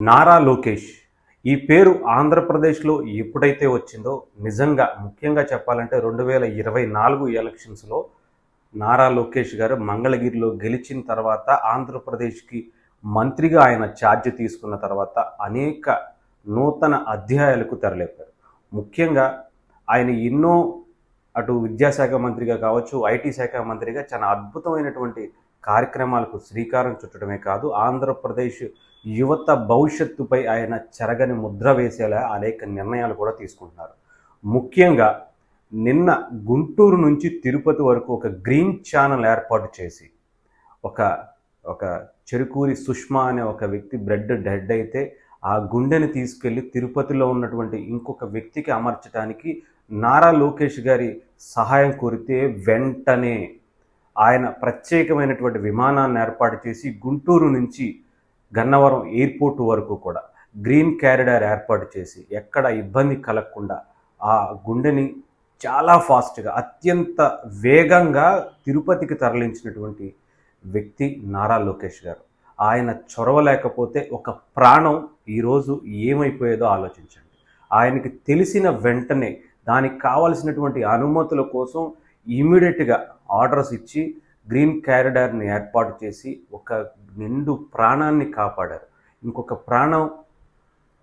నారా లోకేష్. ఈ పేరు ఆంధ్రప్రదేశ్లో ఎప్పుడైతే వచ్చిందో నిజంగా ముఖ్యంగా చెప్పాలంటే రెండు వేల ఇరవై నాలుగు ఎలక్షన్స్లో నారా లోకేష్ గారు మంగళగిరిలో గెలిచిన తర్వాత ఆంధ్రప్రదేశ్కి మంత్రిగా ఆయన ఛార్జ్ తీసుకున్న తర్వాత అనేక నూతన అధ్యాయాలకు తెరలేపారు. ముఖ్యంగా ఆయన ఎన్నో అటు విద్యాశాఖ మంత్రిగా కావచ్చు ఐటీ శాఖ మంత్రిగా చాలా అద్భుతమైనటువంటి కార్యక్రమాలకు శ్రీకారం చుట్టడమే కాదు ఆంధ్రప్రదేశ్ యువత భవిష్యత్తుపై ఆయన చెరగని ముద్ర వేసేలా అనేక నిర్ణయాలు కూడా తీసుకుంటున్నారు. ముఖ్యంగా నిన్న గుంటూరు నుంచి తిరుపతి వరకు ఒక గ్రీన్ ఛానల్ ఏర్పాటు చేసి ఒక ఒక చెరుకూరి సుష్మా అనే ఒక వ్యక్తి బ్రెడ్ డెడ్ అయితే ఆ గుండెని తీసుకెళ్ళి తిరుపతిలో ఉన్నటువంటి ఇంకొక వ్యక్తికి అమర్చడానికి నారా లోకేష్ గారి సహాయం కోరితే వెంటనే ఆయన ప్రత్యేకమైనటువంటి విమానాన్ని ఏర్పాటు చేసి గుంటూరు నుంచి గన్నవరం ఎయిర్పోర్ట్ వరకు కూడా గ్రీన్ క్యారిడార్ ఏర్పాటు చేసి ఎక్కడ ఇబ్బంది కలగకుండా ఆ గుండెని చాలా ఫాస్ట్గా అత్యంత వేగంగా తిరుపతికి తరలించినటువంటి వ్యక్తి నారా లోకేష్ గారు. ఆయన చొరవ లేకపోతే ఒక ప్రాణం ఈరోజు ఏమైపోయేదో ఆలోచించండి. ఆయనకి తెలిసిన వెంటనే దానికి కావలసినటువంటి అనుమతుల కోసం ఇమీడియట్గా ఆర్డర్స్ ఇచ్చి గ్రీన్ క్యారిడార్ని ఏర్పాటు చేసి ఒక నిండు ప్రాణాన్ని కాపాడారు. ఇంకొక ప్రాణం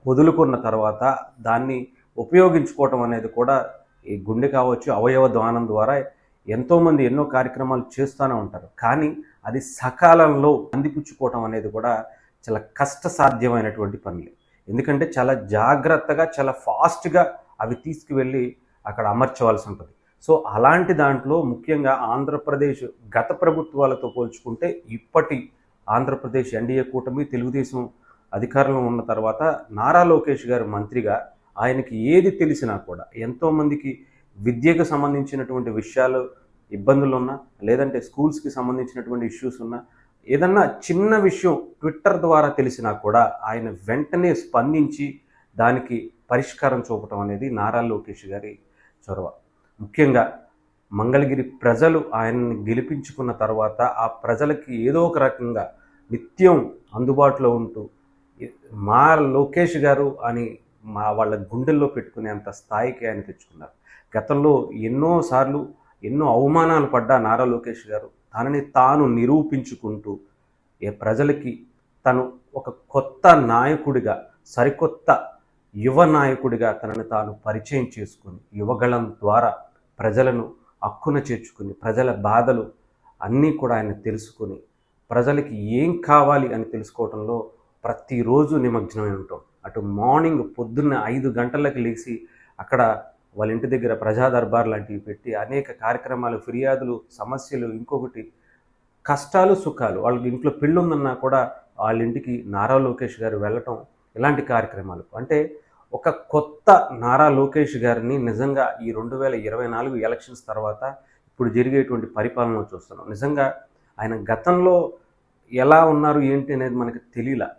వదులుకున్న తర్వాత దాన్ని ఉపయోగించుకోవటం అనేది కూడా ఈ గుండె కావచ్చు అవయవ ద్వానం ద్వారా ఎంతోమంది ఎన్నో కార్యక్రమాలు చేస్తూనే ఉంటారు. కానీ అది సకాలంలో అందిపుచ్చుకోవటం అనేది కూడా చాలా కష్టసాధ్యమైనటువంటి పనులు ఎందుకంటే చాలా జాగ్రత్తగా చాలా ఫాస్ట్గా అవి తీసుకువెళ్ళి అక్కడ అమర్చవలసి ఉంటుంది. సో అలాంటి దాంట్లో ముఖ్యంగా ఆంధ్రప్రదేశ్ గత ప్రభుత్వాలతో పోల్చుకుంటే ఇప్పటి ఆంధ్రప్రదేశ్ ఎన్డీఏ కూటమి తెలుగుదేశం అధికారంలో ఉన్న తర్వాత నారా లోకేష్ గారు మంత్రిగా ఆయనకి ఏది తెలిసినా కూడా ఎంతోమందికి విద్యకు సంబంధించినటువంటి విషయాలు ఇబ్బందులు ఉన్నా లేదంటే స్కూల్స్కి సంబంధించినటువంటి ఇష్యూస్ ఉన్నా ఏదన్నా చిన్న విషయం ట్విట్టర్ ద్వారా తెలిసినా కూడా ఆయన వెంటనే స్పందించి దానికి పరిష్కారం చూపటం అనేది నారా లోకేష్ గారి చొరవ. ముఖ్యంగా మంగళగిరి ప్రజలు ఆయన్ని గెలిపించుకున్న తర్వాత ఆ ప్రజలకి ఏదో ఒక రకంగా నిత్యం అందుబాటులో ఉంటూ మా లోకేష్ గారు అని మా వాళ్ళ గుండెల్లో పెట్టుకునేంత స్థాయికి ఆయన తెచ్చుకున్నారు. గతంలో ఎన్నోసార్లు ఎన్నో అవమానాలు పడ్డా నారా లోకేష్ గారు. తనని తాను నిరూపించుకుంటూ ఏ ప్రజలకి తను ఒక కొత్త నాయకుడిగా సరికొత్త యువ నాయకుడిగా తనను తాను పరిచయం చేసుకుని యువగళం ద్వారా ప్రజలను హక్కున చేర్చుకుని ప్రజల బాధలు అన్నీ కూడా ఆయన తెలుసుకుని ప్రజలకి ఏం కావాలి అని తెలుసుకోవడంలో ప్రతిరోజు నిమగ్నమై ఉంటాం. అటు మార్నింగ్ పొద్దున్న ఐదు గంటలకు లేచి అక్కడ వాళ్ళ ఇంటి దగ్గర ప్రజా దర్బార్ లాంటివి పెట్టి అనేక కార్యక్రమాలు ఫిర్యాదులు సమస్యలు ఇంకొకటి కష్టాలు సుఖాలు. వాళ్ళ ఇంట్లో పెళ్ళి ఉందన్నా కూడా వాళ్ళ ఇంటికి నారా లోకేష్ గారు వెళ్ళటం ఇలాంటి కార్యక్రమాలు. అంటే ఒక కొత్త నారా లోకేష్ గారిని నిజంగా ఈ రెండు వేల ఇరవై నాలుగు ఎలక్షన్స్ తర్వాత ఇప్పుడు జరిగేటువంటి పరిపాలన చూస్తున్నాం. నిజంగా ఆయన గతంలో ఎలా ఉన్నారు ఏంటి అనేది మనకి తెలియలా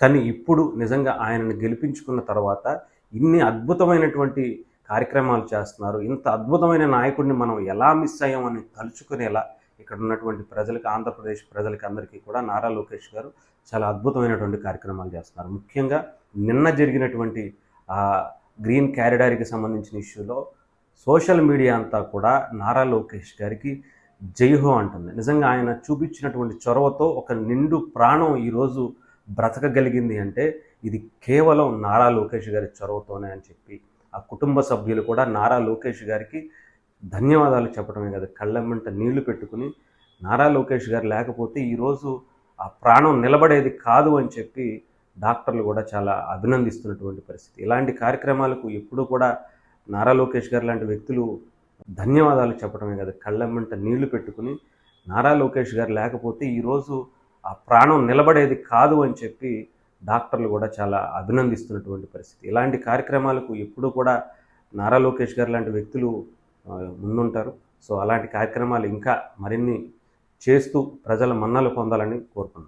కానీ ఇప్పుడు నిజంగా ఆయనను గెలిపించుకున్న తర్వాత ఇన్ని అద్భుతమైనటువంటి కార్యక్రమాలు చేస్తున్నారు. ఇంత అద్భుతమైన నాయకుడిని మనం ఎలా మిస్ అయ్యామని తలుచుకునేలా ఇక్కడ ఉన్నటువంటి ప్రజలకు ఆంధ్రప్రదేశ్ ప్రజలకి అందరికీ కూడా నారా లోకేష్ గారు చాలా అద్భుతమైనటువంటి కార్యక్రమాలు చేస్తున్నారు. ముఖ్యంగా నిన్న జరిగినటువంటి గ్రీన్ క్యారిడార్కి సంబంధించిన ఇష్యూలో సోషల్ మీడియా అంతా కూడా నారా లోకేష్ గారికి జైహో అంటుంది. నిజంగా ఆయన చూపించినటువంటి చొరవతో ఒక నిండు ప్రాణం ఈరోజు బ్రతకగలిగింది అంటే ఇది కేవలం నారా లోకేష్ గారి చొరవతోనే అని చెప్పి ఆ కుటుంబ సభ్యులు కూడా నారా లోకేష్ గారికి ధన్యవాదాలు చెప్పడమే కదా కళ్ళమ్మంట నీళ్ళు పెట్టుకుని నారా లోకేష్ గారు లేకపోతే ఈరోజు ఆ ప్రాణం నిలబడేది కాదు అని చెప్పి డాక్టర్లు కూడా చాలా అభినందిస్తున్నటువంటి పరిస్థితి. ఇలాంటి కార్యక్రమాలకు ఎప్పుడూ కూడా నారా లోకేష్ గారు లాంటి వ్యక్తులు ధన్యవాదాలు చెప్పడమే కదా కళ్ళమ్మంట నీళ్ళు పెట్టుకుని నారా లోకేష్ గారు లేకపోతే ఈరోజు ఆ ప్రాణం నిలబడేది కాదు అని చెప్పి డాక్టర్లు కూడా చాలా అభినందిస్తున్నటువంటి పరిస్థితి. ఇలాంటి కార్యక్రమాలకు ఎప్పుడూ కూడా నారా లోకేష్ గారు లాంటి వ్యక్తులు ముందుంటారు. సో అలాంటి కార్యక్రమాలు ఇంకా మరిన్ని చేస్తూ ప్రజల మన్నలు పొందాలని కోరుకుంటున్నాను